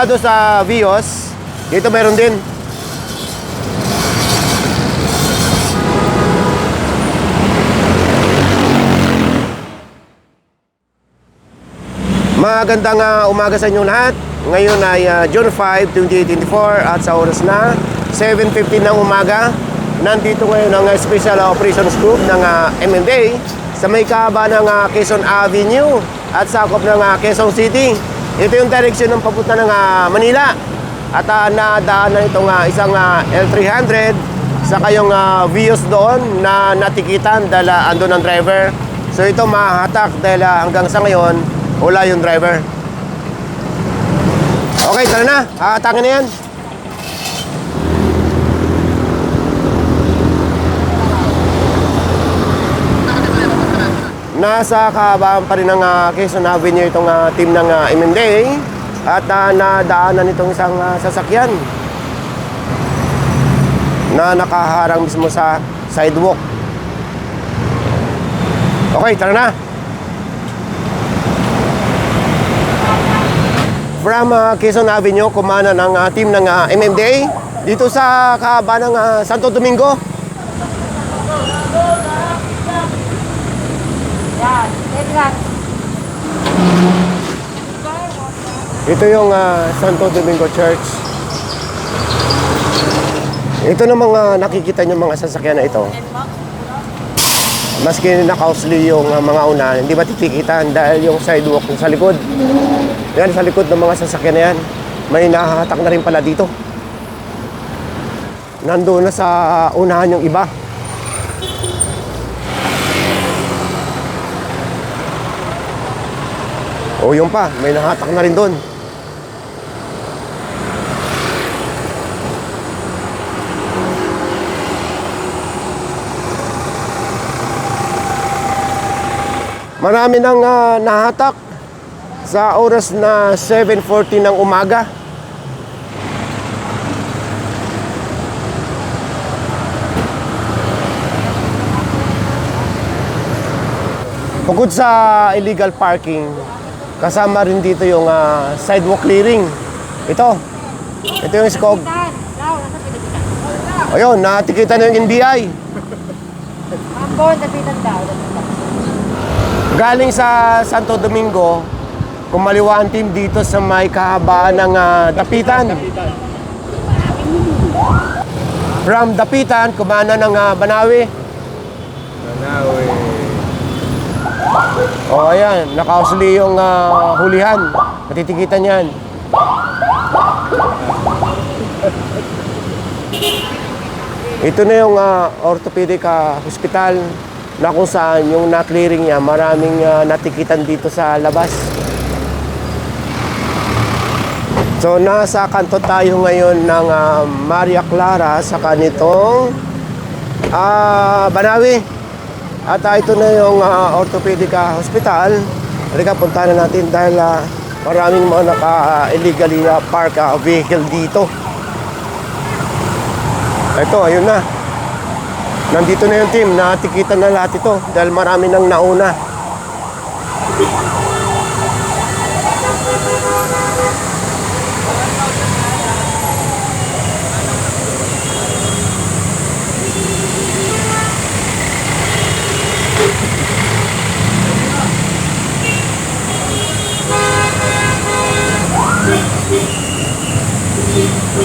Simula doon sa Vios, dito meron din. Magandang ah, umaga sa inyong lahat. Ngayon ay ah, June 5, 2024 at sa oras na 7.15 ng umaga. Nandito ngayon ang ah, Special Operations Group ng ah, MMDA sa may kahaba ng ah, Quezon Avenue at sakop ng ah, Quezon City. Ito yung direksyon ng papunta ng ah, Manila. At uh, nadaanan itong ah, isang ah, L300 sa kayong uh, Vios doon na natikitan dahil ah, andun ang driver. So ito mahatak dahil ah, hanggang sa ngayon wala yung driver. Okay, tara na. Hahatakin na yan. Nasa kahabaan pa rin ng uh, Quezon Avenue itong ah, team ng uh, MMDA at uh, nadaanan itong isang ah, sasakyan na nakaharang mismo sa sidewalk. Okay, tara na. From uh, Quezon Avenue, kumana ng uh, team ng uh, MMDA dito sa kahaba ng uh, Santo Domingo. Yan, Edgar. Ito yung uh, Santo Domingo Church. Ito na mga nakikita nyo mga sasakyan na ito. Maski nakausli yung uh, mga una, hindi matitikitan dahil yung sidewalk yung sa likod. Yan, sa likod ng mga sasakyan na yan. May nahahatak na rin pala dito. Nandoon na sa unahan yung iba. O yung pa, may nahatak na rin doon. Marami nang ah, nahatak sa oras na 7.40 ng umaga. Bukod sa illegal parking, kasama rin dito yung ah, sidewalk clearing. Ito. Ito yung pinapitan. Ayun, natikita na yung NBI. Ambon, napitan daw. Galing sa Santo Domingo, kumaliwa ang team dito sa may kahabaan ng ah, Dapitan. From Dapitan, kumana ng ah, Banawi. Manawi. O ayan, nakausli yung ah, hulihan. Matitikitan yan. Ito na yung ah, orthopedic ah, hospital na kung saan yung na-clearing niya, maraming ah, natikitan dito sa labas. So nasa kanto tayo ngayon ng ah, Maria Clara sa kanitong ah, Banawi. At ah, ito na yung ah, orthopedic ah, hospital. Halika, punta na natin dahil ah, maraming mga naka-illegally ah, park ah, vehicle dito. Ito, ayun na. Nandito na yung team, natikitan na lahat ito dahil marami nang nauna.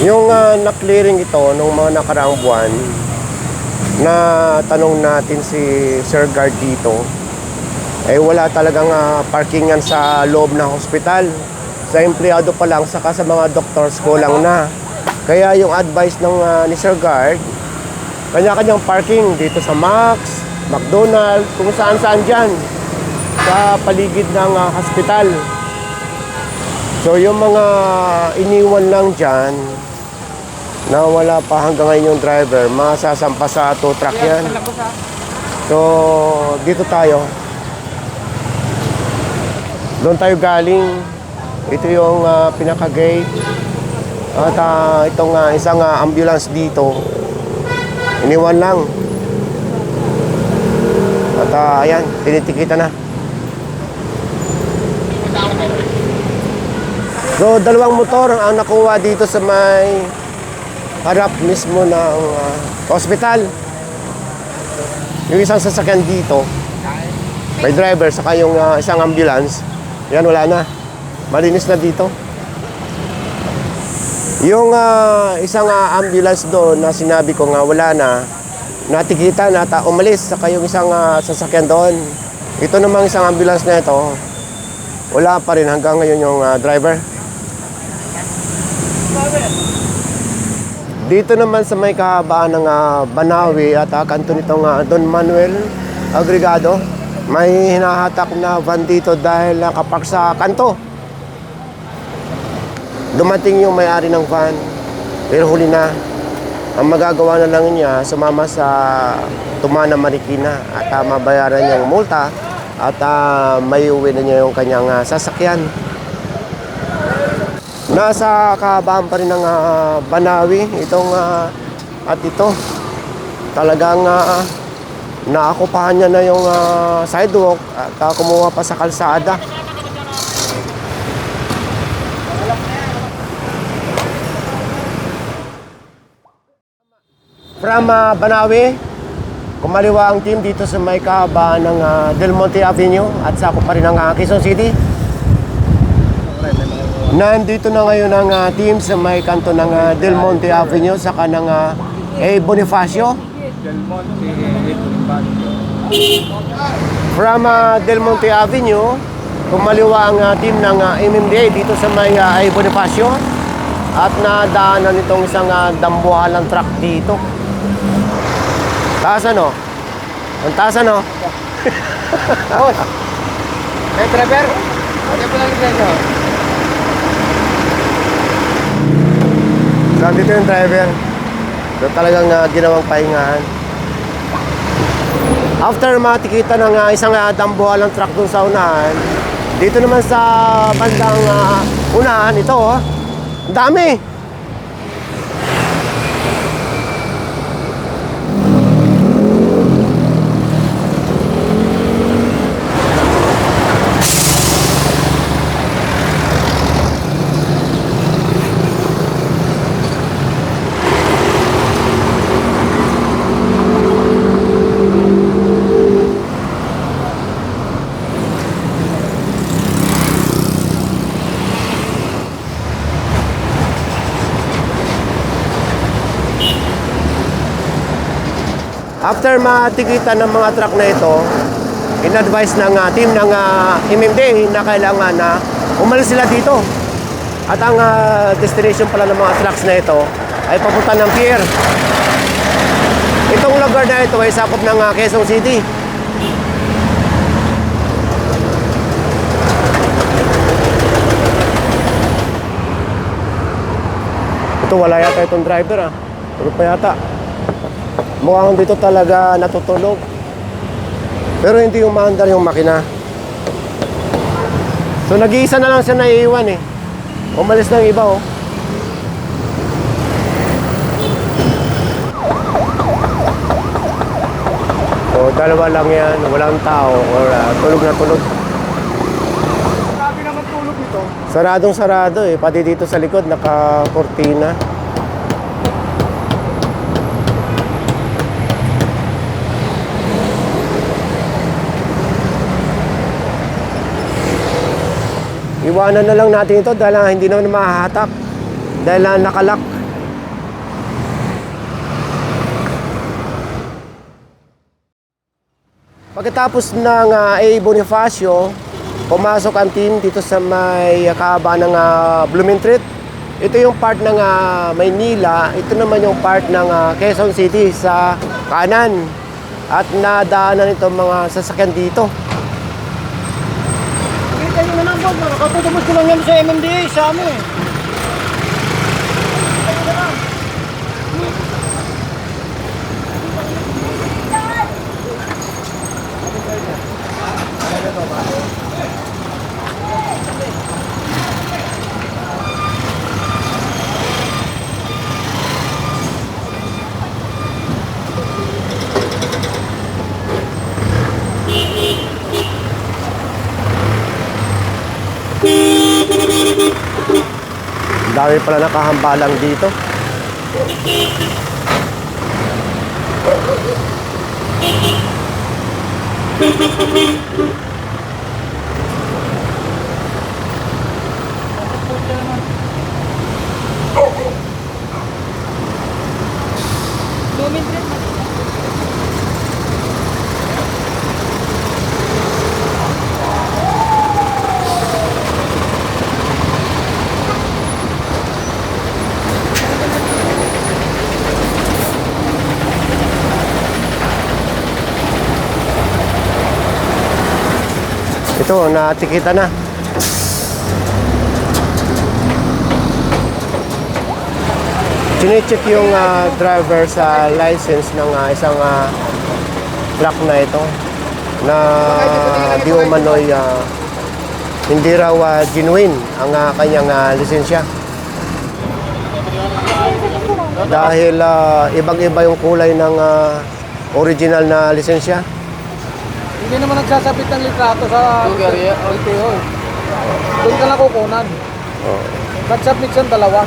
Yung ah, na-clearing ito nung mga nakaraang buwan, na tanong natin si Sir Guard dito, eh wala talagang ah, parkingan sa loob ng hospital. Sa empleyado pa lang, saka sa mga doctors kulang na. Kaya yung advice ng ah, ni Sir Guard, kanya-kanyang parking dito sa Max, McDonald's, kung saan-saan dyan sa paligid ng ah, hospital. So yung mga iniwan lang dyan, na wala pa hanggang ngayon yung driver, masasampa sa tow truck yan. So, dito tayo. Doon tayo galing. Ito yung ah, pinaka-gate. At ah, itong ah, isang ah, ambulance dito. Iniwan lang. At ah, ayan, tinitikita na. So, dalawang motor ang nakuha dito sa may harap mismo ng ah, hospital. Yung isang sasakyan dito, may driver, saka yung ah, isang ambulance, yan wala na. Malinis na dito. Yung ah, isang ah, ambulance doon na sinabi ko nga wala na, natikita na ta umalis, saka yung isang ah, sasakyan doon. Ito namang isang ambulance na ito, wala pa rin hanggang ngayon yung ah, driver. Dito naman sa may kahabaan ng ah, Banawi at ah, kanto nitong ah, Don Manuel Agregado, may hinahatak na van dito dahil nakapark sa kanto. Dumating yung may-ari ng van, pero huli na. Ang magagawa na lang niya, sumama sa Tumana Marikina at ah, mabayaran niya yung multa at ah, may uwi na niya yung kanyang ah, sasakyan. Nasa kahabaan pa rin ng ah, Banawi itong ah, at ito. Talagang uh, naakupahan niya na yung ah, sidewalk at ah, kumuha pa sa kalsada. From ah, Banawi, kumaliwa ang team dito sa may kahabaan ng ah, Del Monte Avenue at sakop pa rin ng ah, Quezon City. Nandito na ngayon ang ah, team sa may kanto ng ah, Del Monte Avenue sa kanang uh, A. Bonifacio. Del Monte, Bonifacio. From ah, Del Monte Avenue, kumaliwa ang ah, team ng ah, MMDA dito sa may ah, A. Bonifacio at nadaanan nitong isang uh, dambuhalang truck dito. Taas ano? Ang taas ano? Hey, driver! Ano po lang So, dito yung driver. So, talagang ah, ginawang pahingahan. After matikita ng ah, isang uh, dambuhalang truck dun sa unahan, dito naman sa bandang ah, unahan, ito oh, dami. After matikita ng mga truck na ito, in-advise ng ah, team ng uh, MMDA na kailangan na umalis sila dito. At ang ah, destination pala ng mga trucks na ito ay papunta ng pier. Itong lugar na ito ay sakop ng ah, Quezon City. Ito wala yata itong driver ah. Tulog pa yata. Mukhang dito talaga natutulog. Pero hindi umaandar yung makina. So nag-iisa na lang siya naiiwan eh. Umalis na yung iba oh. So dalawa lang yan, walang tao or ah, tulog na tulog. Grabe naman tulog nito. Saradong sarado eh, pati dito sa likod naka-cortina. Iwanan na lang natin ito dahil ah, hindi naman mahahatak. Dahil ah, nakalak. Pagkatapos ng ah, A. Bonifacio, pumasok ang team dito sa may kaaba ng uh, Blumentritt. Ito yung part ng ah, Maynila, ito naman yung part ng ah, Quezon City sa kanan. At nadaanan ito mga sasakyan dito. Kita nyo na lang po, nakatutubos ko lang yan sa MMDA sa amin eh. Dami pala nakahambalang dito. Ito, natikita na. Chinecheck yung ah, driver sa license ng ah, isang ah, truck na ito na di umano'y ah, hindi raw ah, genuine ang ah, kanyang ah, lisensya. Dahil ah, ibang-iba yung kulay ng ah, original na lisensya. Hindi naman nagsasabit ng litrato sa LTO. eh. Doon ka lang kukunan. Oh. Nag-submit siyang dalawa.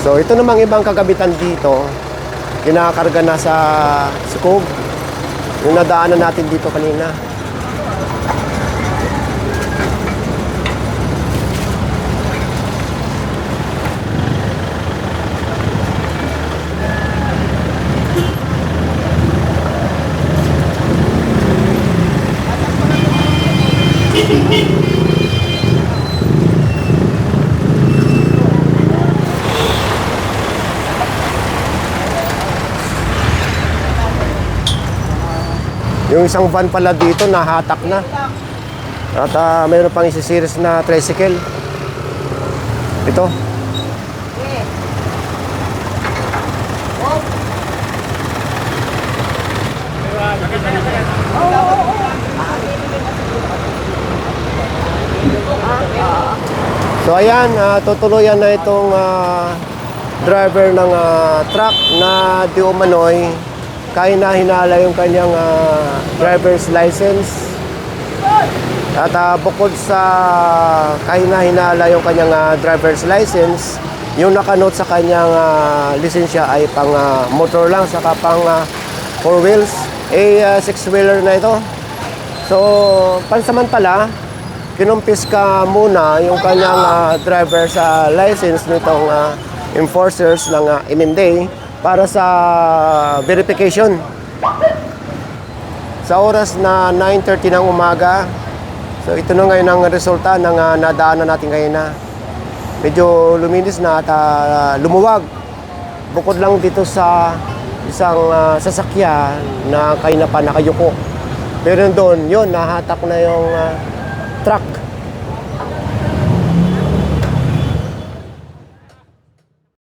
So ito namang ibang kagabitan dito, kinakarga na sa scope. Yung nadaanan natin dito kanina. Yung isang van pala dito, nahatak na. At ah, mayroon pang isi-series na tricycle. Ito. So ayan, ah, tutuluyan na itong ah, driver ng ah, truck na di umano'y kaya na hinala yung kanyang ah, driver's license. At ah, bukod sa kaya na hinala yung kanyang ah, driver's license, yung nakanote sa kanyang ah, lisensya ay pang ah, motor lang, saka pang ah, four wheels. Eh, ah, six-wheeler na ito. So, pansamantala, kinumpis ka muna yung kanyang ah, driver's ah, license nitong ah, enforcers ng ah, MMDA para sa verification. Sa oras na 9.30 ng umaga, so ito na ngayon ang resulta ng ah, nadaanan natin ngayon na medyo luminis na at ah, lumuwag. Bukod lang dito sa isang ah, sasakyan na kayo na pa nakayuko. Pero doon, yun, nahatak na yung ah, truck